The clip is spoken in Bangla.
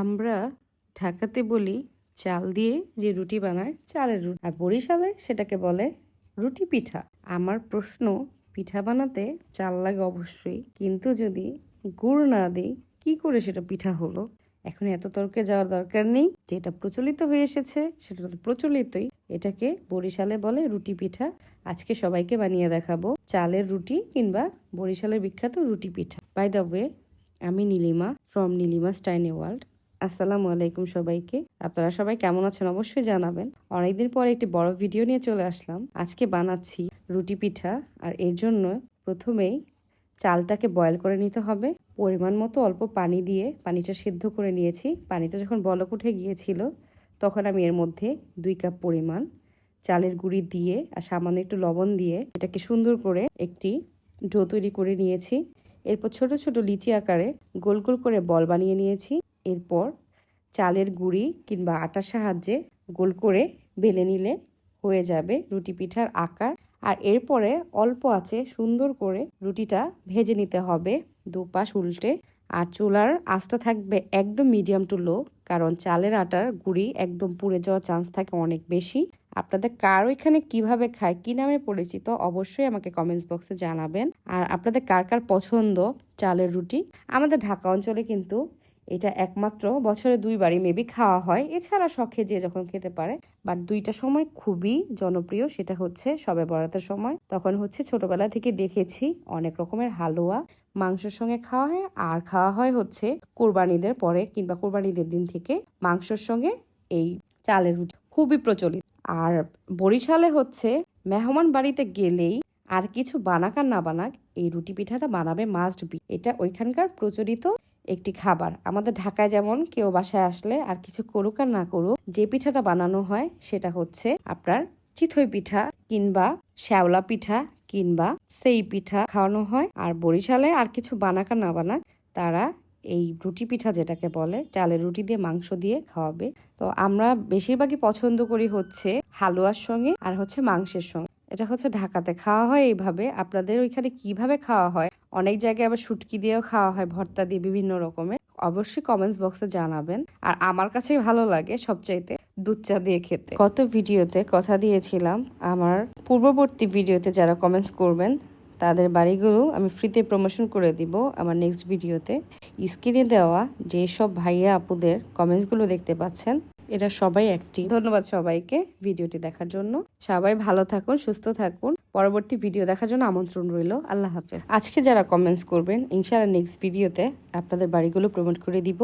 আমরা ঢাকাতে বলি চাল দিয়ে যে রুটি বানায়, চালের রুটি। আর বরিশালে সেটাকে বলে রুটি পিঠা। আমার প্রশ্ন, পিঠা বানাতে চাল লাগে অবশ্যই, কিন্তু যদি গুড় না দিই, কি করে সেটা পিঠা হলো? এখন এত তর্কে যাওয়ার দরকার নেই। যেটা প্রচলিত হয়ে এসেছে, সেটা তো প্রচলিতই। এটাকে বরিশালে বলে রুটি পিঠা। আজকে সবাইকে বানিয়ে দেখাবো চালের রুটি কিংবা বরিশালের বিখ্যাত রুটি পিঠা। বাই দ্য ওয়ে আমি নীলিমা ফ্রম নীলিমা স্টাইনে ওয়ার্ল্ড আসসালামু আলাইকুম সবাইকে। আপনারা সবাই কেমন আছেন অবশ্যই জানাবেন। অনেকদিন পরে একটি বড় ভিডিও নিয়ে চলে আসলাম। আজকে বানাচ্ছি রুটি পিঠা আর এর জন্য প্রথমেই চালটাকে বয়েল করে নিতে হবে। পরিমাণ মতো অল্প পানি দিয়ে পানিটা সিদ্ধ করে নিয়েছি। পানিটা যখন বলক উঠে গিয়েছিল, তখন আমি এর মধ্যে দুই কাপ পরিমাণ চালের গুঁড়ি দিয়ে আর সামান্য একটু লবণ দিয়ে এটাকে সুন্দর করে একটি ডো তৈরি করে নিয়েছি। এরপর ছোট ছোট লিচি আকারে গোল গোল করে বল বানিয়ে নিয়েছি। এরপর চালের গুঁড়ি কিংবা আটার সাহায্যে গোল করে বেলে নিলে হয়ে যাবে রুটি পিঠার আকার। আর এরপরে অল্প আছে সুন্দর করে রুটিটা ভেজে নিতে হবে দুপাশ উল্টে। আর চুলার আঁচটা থাকবে একদম মিডিয়াম টু লো কারণ চালের আটার গুঁড়ি একদম পুড়ে যাওয়ার চান্স থাকে অনেক বেশি। আপনাদের কার ওইখানে কীভাবে খায়, কি নামে পরিচিত অবশ্যই আমাকে কমেন্টস বক্সে জানাবেন। আর আপনাদের কার কার পছন্দ চালের রুটি? আমাদের ঢাকা অঞ্চলে কিন্তু এটা একমাত্র বছরে দুইবারই মেবি খাওয়া হয়। এছাড়া শখে যে যখন খেতে পারে বাট দুইটা সময় খুবই জনপ্রিয়, সেটা হচ্ছে সবে বরাতের সময়। তখন হচ্ছে ছোটবেলা থেকে দেখেছি অনেক রকমের হালুয়া, মাংসের সঙ্গে খাওয়া হয়, আর খাওয়া হয় হচ্ছে কোরবানিদের পরে কিংবা কোরবানিদের দিন থেকে মাংসের সঙ্গে এই চালের রুটি। খুবই প্রচলিত। আর বরিশালে হচ্ছে মেহমান বাড়িতে গেলেই আর কিছু বানাক আর না বানাক, এই রুটি পিঠাটা বানাবে মাস্ট বি এটা ওইখানকার প্রচলিত একটি খাবার। আমাদের ঢাকায় যেমন কেউ বাসায় আসলে আর কিছু করুক আর না করুক, যে পিঠাটা বানানো হয় সেটা হচ্ছে আপনার চিথই পিঠা কিংবা শ্যাওলা পিঠা কিংবা সেই পিঠা খাওয়ানো হয়। আর বরিশালে আর কিছু বানাক না বানাক, তারা এই রুটি পিঠা যেটাকে বলে, চালের রুটি দিয়ে মাংস দিয়ে খাওয়াবে। তো আমরা বেশিরভাগই পছন্দ করি হচ্ছে হালুয়ার সঙ্গে আর হচ্ছে মাংসের সঙ্গে। এটা হচ্ছে ঢাকাতে খাওয়া হয় এইভাবে। আপনাদের ওইখানে কীভাবে খাওয়া হয়? অনেক জায়গায় আবার শুটকি দিয়েও খাওয়া হয়, ভর্তা দিয়ে বিভিন্ন রকমের। অবশ্যই কমেন্টস বক্সে জানাবেন। আর আমার কাছেই ভালো লাগে সবচাইতে দুধ চা দিয়ে খেতে। গত ভিডিওতে কথা দিয়েছিলাম, আমার পূর্ববর্তী ভিডিওতে যারা কমেন্টস করবেন, তাদের বাড়িগুলো আমি ফ্রিতে প্রমোশন করে দিব আমার নেক্সট ভিডিওতে। স্ক্রিনে দেওয়া যেসব ভাইয়া আপুদের কমেন্টসগুলো দেখতে পাচ্ছেন এরা সবাই একটি ধন্যবাদ সবাইকে ভিডিওটি দেখার জন্য। সবাই ভালো থাকুন, সুস্থ থাকুন। পরবর্তী ভিডিও দেখার জন্য আমন্ত্রণ রইল। আল্লাহ হাফেজ। আজকে যারা কমেন্টস করবেন, ইনশাআল্লাহ নেক্সট ভিডিওতে আপনাদের বাড়িগুলো প্রমোট করে দিব।